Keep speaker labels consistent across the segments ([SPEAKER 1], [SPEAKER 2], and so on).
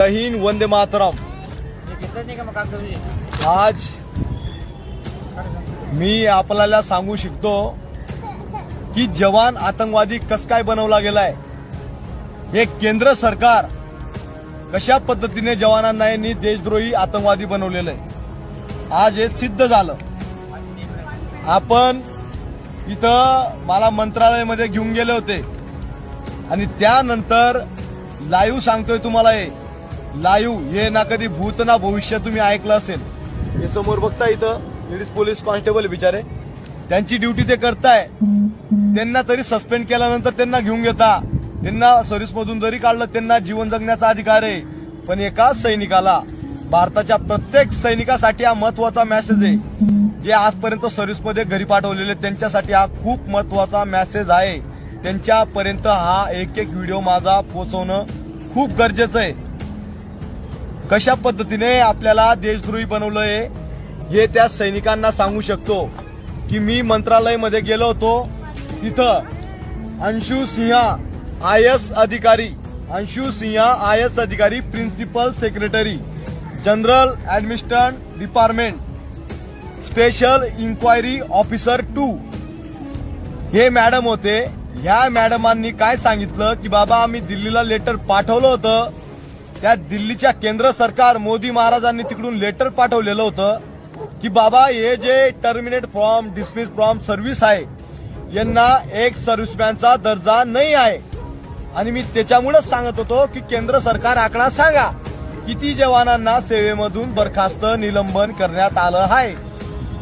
[SPEAKER 1] जय हिंद वंदे मातरम। आज मी आपल्याला सांगू शकतो की जवान आतंकवादी कस काय बनवला गेलाय? हे केंद्र सरकार कशा पद्धतीने जवानांना यांनी देशद्रोही आतंकवादी बनवलेलं आहे आज हे सिद्ध झालं. आपण इथं मला मंत्रालयामध्ये घेऊन गेले होते. आणि त्यानंतर लाईव्ह सांगतोय तुम्हाला हे. लाईव्ह हे ना कधी भूत ना भविष्य तुम्ही ऐकलं असेल. हे समोर बघता इथं लेडीज पोलीस कॉन्स्टेबल बिचारे. त्यांची ड्युटी ते करताय. त्यांना तरी सस्पेंड केल्यानंतर त्यांना घेऊन घेता. त्यांना सर्व्हिस मधून जरी काढलं त्यांना जीवन जगण्याचा अधिकार आहे. पण एका सैनिकाला भारताच्या प्रत्येक सैनिकासाठी हा महत्त्वाचा मेसेज आहे. जे आजपर्यंत सर्व्हिसमध्ये घरी पाठवलेले त्यांच्यासाठी हा खूप महत्त्वाचा मेसेज आहे. त्यांच्यापर्यंत हा एक एक व्हिडिओ माझा पोहोचवणं खूप गरजेचं आहे. कशा पद्धतीने आपल्याला देशद्रोही बनवलंय हे त्या सैनिकांना सांगू शकतो की मी मंत्रालयमध्ये गेलो होतो. तिथं अंशु सिंह आय एस अधिकारी अंशु सिंह आय एस अधिकारी principal secretary general administration department special inquiry officer to. हे मॅडम होते. ह्या मॅडमांनी काय सांगितलं की बाबा आम्ही दिल्लीला लेटर पाठवलं होतं. त्या दिल्लीच्या केंद्र सरकार मोदी महाराजांनी तिकडून लेटर पाठवलेलं होतं की बाबा हे जे terminate from dismiss from service आहे यांना एक सर्व्हिसमॅनचा दर्जा नाही आहे. आणि मी त्याच्यामुळेच सांगत होतो की केंद्र सरकार आकडा सांगा. किती जवानांना सेवेमधून बरखास्त निलंबन करण्यात आलं आहे.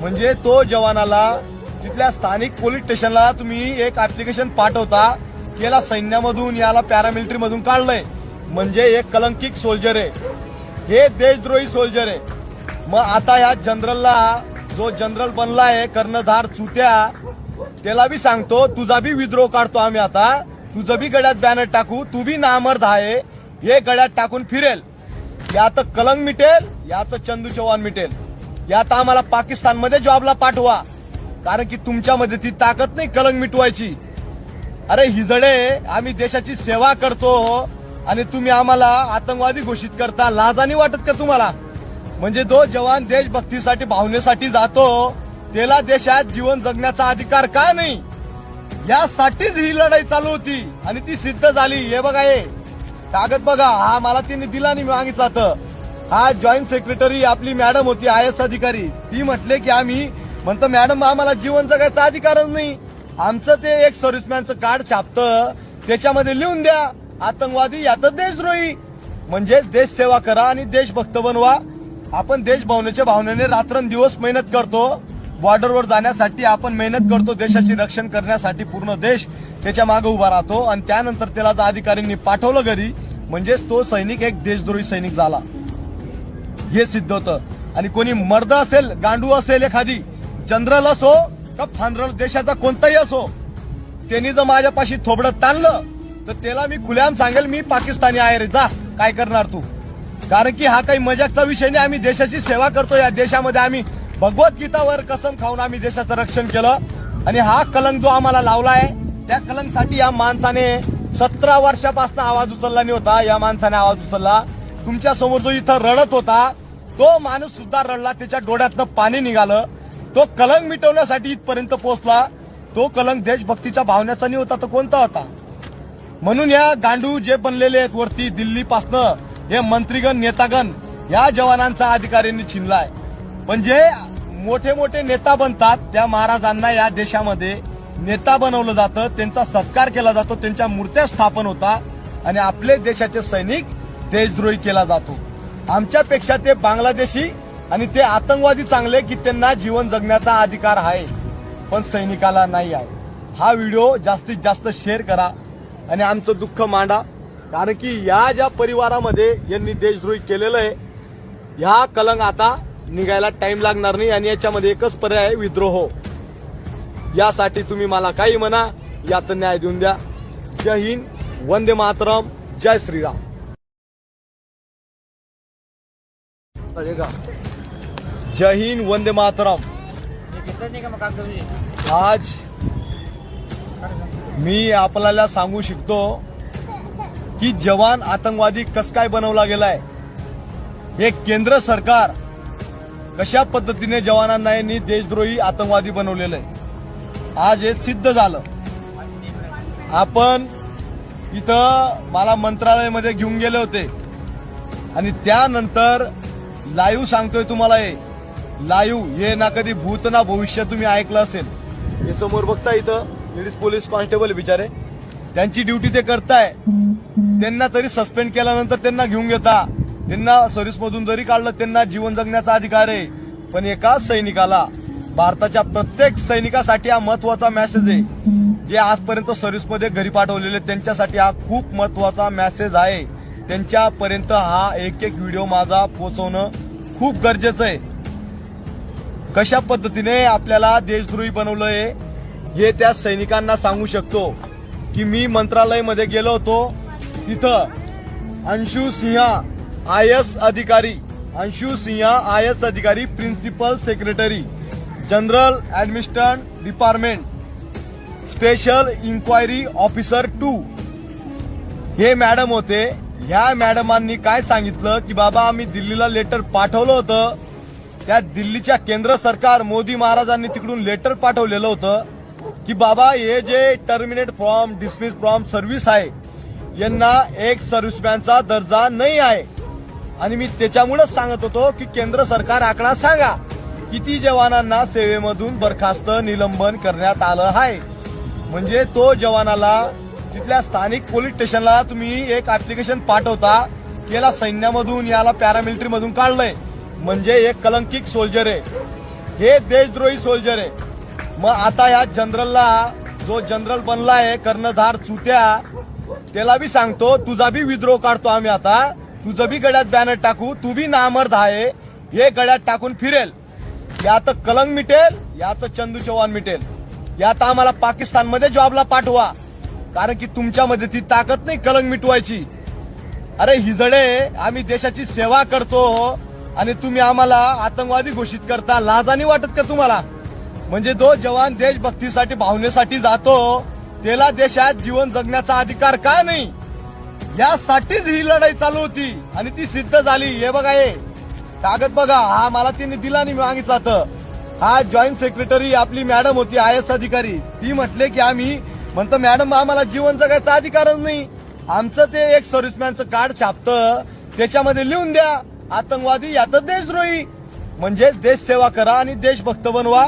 [SPEAKER 1] म्हणजे तो जवानाला तिथल्या स्थानिक पोलीस स्टेशनला तुम्ही एक ऍप्लिकेशन पाठवता याला सैन्यामधून याला पॅरामिलिटरीमधून काढलंय. म्हणजे एक कलंकिक सोल्जर आहे. हे देशद्रोही सोल्जर आहे. मग आता या जनरलला जो जनरल बनला आहे कर्णधार चुत्या त्याला बी सांगतो तुझा बी विद्रोह काढतो आम्ही आता. तुझं बी गड्यात बॅनर टाकू. तू बी नामर्द आहे. हे गड्यात टाकून फिरेल. या तर कलंग मिटेल या तर चंदू चव्हाण मिटेल. या आम्हाला पाकिस्तानमध्ये जॉबला पाठवा. कारण की तुमच्यामध्ये ती ताकद नाही कलंग मिटवायची. अरे हिजडे आम्ही देशाची सेवा करतो. आणि तुम्ही आम्हाला आतंकवादी घोषित करता लाजानी वाटत का तुम्हाला? म्हणजे जो जवान देशभक्तीसाठी भावनेसाठी जातो त्याला देशात जीवन जगण्याचा अधिकार का नाही? यासाठीच ही लढाई चालू होती आणि ती सिद्ध झाली. हे बघा हे. कागद बघा. हा मला तिने दिला नाही मागितला तर. हा जॉईंट सेक्रेटरी आपली मॅडम होती आय एस अधिकारी. ती म्हटले की आम्ही म्हणतो मॅडम आम्हाला जीवन जगायचा अधिकारच नाही. आमचं ते एक सर्व्हिसमॅनचं कार्ड छापतं. त्याच्यामध्ये लिहून द्या. आतंकवादी यात देशद्रोही म्हणजे देश सेवा करा आणि देशभक्त बनवा. आपण देश भावनेच्या भावनेने रात्रंदिवस मेहनत करतो. बॉर्डरवर जाण्यासाठी आपण मेहनत करतो. देशाची रक्षण करण्यासाठी पूर्ण देश त्याच्यामागे उभा राहतो. आणि त्यानंतर त्याला जर अधिकाऱ्यांनी पाठवलं घरी. म्हणजेच तो सैनिक एक देशद्रोही सैनिक झाला. हे सिद्ध होतं. आणि कोणी मर्द असेल गांडू असेल एखादी जनरल असो का फांद्रल देशाचा कोणताही असो त्यांनी जर माझ्यापाशी थोबडं ताणलं तर त्याला मी खुल्याम सांगेल मी पाकिस्तानी आहे रे जा. काय करणार तू? कारण की हा काही मजाकचा विषय नाही आम्ही देशाची सेवा करतो या देशामध्ये. आम्ही भगवद्गीतावर कसम खाऊन आम्ही देशाचं रक्षण केलं. आणि हा कलंक जो आम्हाला लावला आहे त्या कलंकसाठी या माणसाने सतरा वर्षापासून आवाज उचलला नाही होता. या माणसाने आवाज उचलला. तुमच्यासमोर जो इथं रडत होता तो माणूस सुद्धा रडला. त्याच्या डोळ्यातनं पाणी निघालं. तो कलंक मिटवण्यासाठी इथपर्यंत पोहोचला. तो कलंक देशभक्तीच्या भावनेचा नाही होता तो कोणता होता? म्हणून या गांडू जे बनलेले आहेत वरती दिल्लीपासनं हे मंत्रीगण नेतागण या जवानांचा अधिकाऱ्यांनी छिनलाय. पण जे मोठे मोठे नेता बनतात त्या महाराजांना या देशामध्ये नेता बनवलं जातं त्यांचा सत्कार केला जातो त्यांच्या मूर्त्या स्थापन होतात आणि आपले देशाचे सैनिक देशद्रोही केला जातो. आमच्यापेक्षा ते बांगलादेशी आणि ते आतंकवादी चांगले की त्यांना जीवन जगण्याचा अधिकार आहे पण सैनिकाला नाही आहे. हा व्हिडिओ जास्तीत जास्त शेअर करा. आणि आमचं दुःख मांडा. कारण की या ज्या परिवारामध्ये यांनी देशद्रोही केलेलं आहे ह्या कलंक आता निघायला टाइम लागणार नाही आणि याच्यामध्ये एकच पर्याय आहे विद्रोह. यासाठी तुम्ही मला काही म्हणा यात न्याय देऊन द्या. जय हिंद वंदे मातरम जय श्रीराम. जय हिंद वंदे मातरम. आज मी आपल्याला सांगू शकतो की जवान आतंकवादी कस काय बनवला गेलाय? हे केंद्र सरकार कशा पद्धतीने जवानांना यांनी देशद्रोही आतंकवादी बनवलेलं आहे? आज हे सिद्ध झालं. आपण इथं मला मंत्रालयामध्ये घेऊन गेले होते. आणि त्यानंतर लाईव्ह सांगतोय तुम्हाला हे. लाईव्ह हे ना कधी भूत ना भविष्य तुम्ही ऐकलं असेल. हे समोर बघता इथं. लेडीज पोलीस कॉन्स्टेबल बिचारे त्यांची ड्युटी ते करताय. त्यांना तरी सस्पेंड केल्यानंतर त्यांना घेऊन घेता त्यांना सर्व्हिस मधून जरी काढलं त्यांना जीवन जगण्याचा अधिकार आहे. पण एकाच सैनिकाला भारताच्या प्रत्येक सैनिकासाठी हा महत्त्वाचा मेसेज आहे. जे आजपर्यंत सर्व्हिसमध्ये घरी पाठवलेले त्यांच्यासाठी हा खूप महत्त्वाचा मेसेज आहे. त्यांच्यापर्यंत हा एक एक व्हिडिओ माझा पोहोचवणं खूप गरजेचं आहे. कशा पद्धतीने आपल्याला देशद्रोही बनवलंय हे त्या सैनिकांना सांगू शकतो की मी मंत्रालयमध्ये गेलो होतो तिथं अंशु सिंहा आय एस अधिकारी अंशु सिंह आय एस अधिकारी principal secretary general administration department special inquiry officer to. हे मॅडम होते. ह्या मॅडमांनी काय सांगितलं की बाबा आम्ही दिल्लीला लेटर पाठवलं होतं. त्या दिल्लीच्या केंद्र सरकार मोदी महाराजांनी तिकडून लेटर पाठवलेलं होतं. की बाबा हे जे terminate from dismiss from service आहे यांना एक सर्व्हिसमॅनचा दर्जा नाही आहे. आणि मी त्याच्यामुळेच सांगत होतो की केंद्र सरकार आकडा सांगा. किती जवानांना सेवेमधून बरखास्त निलंबन करण्यात आलं आहे. म्हणजे तो जवानाला तिथल्या स्थानिक पोलीस स्टेशनला तुम्ही एक ऍप्लिकेशन पाठवता याला सैन्यामधून याला पॅरामिलिटरी मधून काढलंय. म्हणजे एक कलंकिक सोल्जर आहे. हे देशद्रोही सोल्जर आहे. मग आता या जनरलला जो जनरल बनला आहे कर्णधार चुत्या त्याला बी सांगतो तुझा बी विद्रोह काढतो आम्ही आता. तुझं बी गड्यात बॅनर टाकू तू बी नामर्द आहे हे गड्यात टाकून फिरेल. या तर कलंग मिटेल या तर चंदू चव्हाण मिटेल. या तर आम्हाला पाकिस्तानमध्ये जॉबला पाठवा. कारण की तुमच्यामध्ये ती ताकद नाही कलंग मिटवायची. अरे हिजडे आम्ही देशाची सेवा करतो आणि तुम्ही आम्हाला आतंकवादी घोषित करता. लाजानी वाटत का तुम्हाला? म्हणजे जो जवान देशभक्तीसाठी भावनेसाठी जातो त्याला देशात जीवन जगण्याचा अधिकार का नाही? यासाठीच ही लढाई चालू होती आणि ती सिद्ध झाली. हे बघा हे. कागद बघा. हा मला तिने दिला नाही मागितला तर. हा जॉईंट सेक्रेटरी आपली मॅडम होती आय एस अधिकारी. ती म्हटले की आम्ही म्हणतो मॅडम आम्हाला जीवन जगायचा अधिकारच नाही. आमचं ते एक सर्व्हिसमॅनचं कार्ड छापतं. त्याच्यामध्ये लिहून द्या. आतंकवादी यात देशद्रोही. म्हणजे देश सेवा करा आणि देशभक्त बनवा.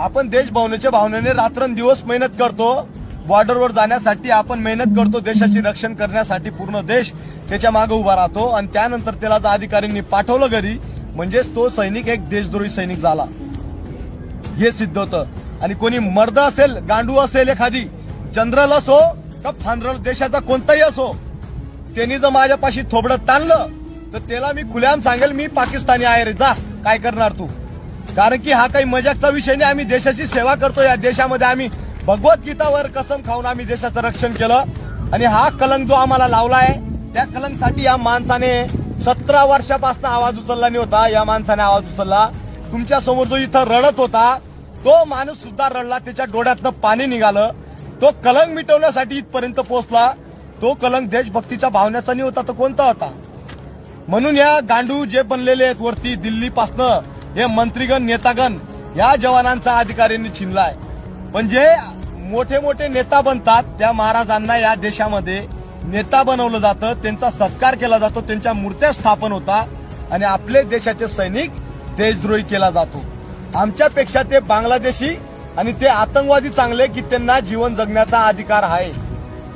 [SPEAKER 1] आपण देश भावनेच्या भावनेने रात्रंदिवस मेहनत करतो. बॉर्डरवर जाण्यासाठी आपण मेहनत करतो. देशाची रक्षण करण्यासाठी पूर्ण देश त्याच्यामागे उभा राहतो. आणि त्यानंतर त्याला जर अधिकाऱ्यांनी पाठवलं घरी. म्हणजेच तो सैनिक एक देशद्रोही सैनिक झाला. हे सिद्ध होतं. आणि कोणी मर्द असेल गांडू असेल एखादी जनरल असो का फांद्रल देशाचा कोणताही असो त्यांनी जर माझ्यापाशी थोबडं ताणलं तर त्याला मी खुल्याम सांगेल मी पाकिस्तानी आहे रे जा. काय करणार तू? कारण की हा काही मजाकचा विषय नाही. आम्ही देशाची सेवा करतो. या देशामध्ये आम्ही भगवद्गीतावर कसम खाऊन आम्ही देशाचं रक्षण केलं. आणि हा कलंक जो आम्हाला लावला आहे त्या कलंकसाठी या माणसाने सतरा वर्षापासून आवाज उचलला नाही होता. या माणसाने आवाज उचलला. तुमच्यासमोर जो इथं रडत होता तो माणूस सुद्धा रडला. त्याच्या डोळ्यातनं पाणी निघालं. तो कलंक मिटवण्यासाठी इथपर्यंत पोहोचला. तो कलंक देशभक्तीच्या भावनेचा नाही होता तो कोणता होता? म्हणून या गांडू जे बनलेले आहेत वरती दिल्लीपासनं हे मंत्रीगण नेतागण या जवानांचा अधिकाऱ्यांनी छिनलाय. पण जे मोठे मोठे नेता बनतात त्या महाराजांना या देशामध्ये नेता बनवलं जातं त्यांचा सत्कार केला जातो त्यांच्या मूर्त्या स्थापन होतात आणि आपले देशाचे सैनिक देशद्रोही केला जातो. आमच्यापेक्षा ते बांगलादेशी आणि ते आतंकवादी चांगले की त्यांना जीवन जगण्याचा अधिकार आहे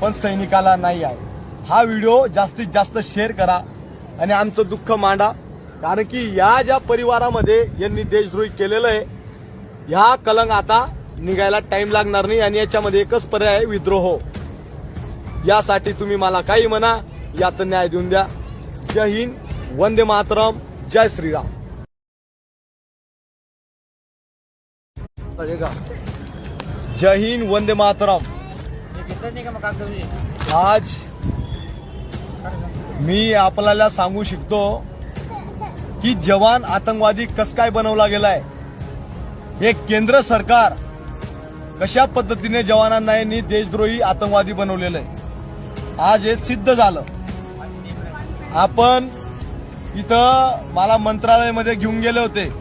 [SPEAKER 1] पण सैनिकाला नाही आहे. हा व्हिडिओ जास्तीत जास्त शेअर करा आणि आमचं दुःख मांडा. कारण की या ज्या परिवारामध्ये यांनी देशद्रोही केलेलं आहे ह्या कलंक आता निघायला टाइम लागणार नाही आणि याच्यामध्ये एकच पर्याय आहे विद्रोह. यासाठी तुम्ही मला काही म्हणा यात न्याय देऊन द्या. जय हिंद वंदे मातरम जय श्रीराम. जय हिंद वंदे मातरम. आज मी आपल्याला सांगू शकतो की जवान आतंकवादी कस काय बनवला गेलाय? हे केंद्र सरकार कशा पद्धतीने जवानांना यांनी देशद्रोही आतंकवादी बनवलेलं आहे? आज हे सिद्ध झालं. आपण इथं मला मंत्रालयामध्ये घेऊन गेले होते.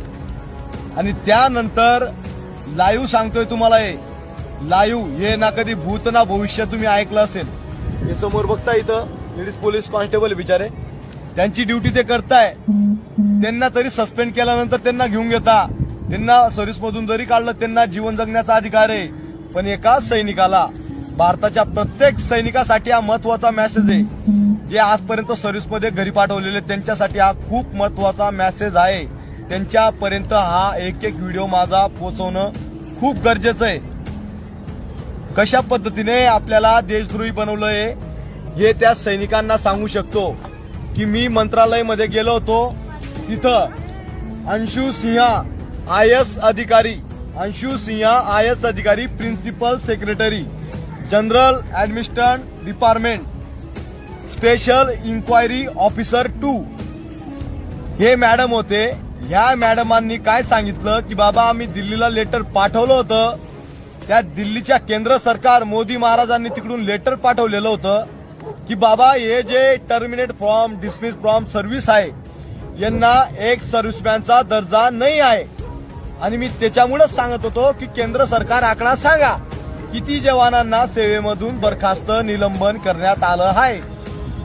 [SPEAKER 1] आणि त्यानंतर लाईव्ह सांगतोय तुम्हाला हे. लाईव्ह हे ना कधी भूत ना भविष्य तुम्ही ऐकलं असेल. हे समोर बघता इथं लेडीज पोलीस कॉन्स्टेबल बिचारे. त्यांची ड्युटी ते करताय. त्यांना तरी सस्पेंड केल्यानंतर त्यांना घेऊन घेता. त्यांना सर्व्हिस मधून जरी काढलं त्यांना जीवन जगण्याचा अधिकार आहे. पण एका सैनिकाला भारताच्या प्रत्येक सैनिकासाठी हा महत्त्वाचा मेसेज आहे. जे आजपर्यंत सर्व्हिसमध्ये घरी पाठवलेले त्यांच्यासाठी हा खूप महत्त्वाचा मेसेज आहे. त्यांच्यापर्यंत हा एक एक व्हिडिओ माझा पोहोचवणं खूप गरजेचं आहे. कशा पद्धतीने आपल्याला देशद्रोही बनवलंय हे त्या सैनिकांना सांगू शकतो. की मी मंत्रालयमध्ये गेलो होतो तिथं अंशु सिंह आय एस अधिकारी अंशु सिंह आय एस अधिकारी principal secretary general administration department special inquiry officer to. हे मॅडम होते. ह्या मॅडमांनी काय सांगितलं की बाबा आम्ही दिल्लीला लेटर पाठवलं होतं. त्या दिल्लीच्या केंद्र सरकार मोदी महाराजांनी तिकडून लेटर पाठवलेलं होतं की बाबा हे जे terminate from dismiss from service आहे यांना एक सर्व्हिसमॅनचा दर्जा नाही आहे. आणि मी त्याच्यामुळेच सांगत होतो की केंद्र सरकार आकडा सांगा. किती जवानांना सेवेमधून बरखास्त निलंबन करण्यात आलं आहे.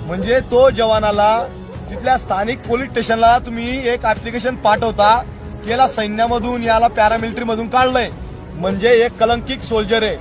[SPEAKER 1] म्हणजे तो जवानाला तिथल्या स्थानिक पोलीस स्टेशनला तुम्ही एक ऍप्लिकेशन पाठवता की याला सैन्यामधून याला पॅरामिलिटरीमधून काढलंय. म्हणजे एक कलंकिक सोल्जर आहे.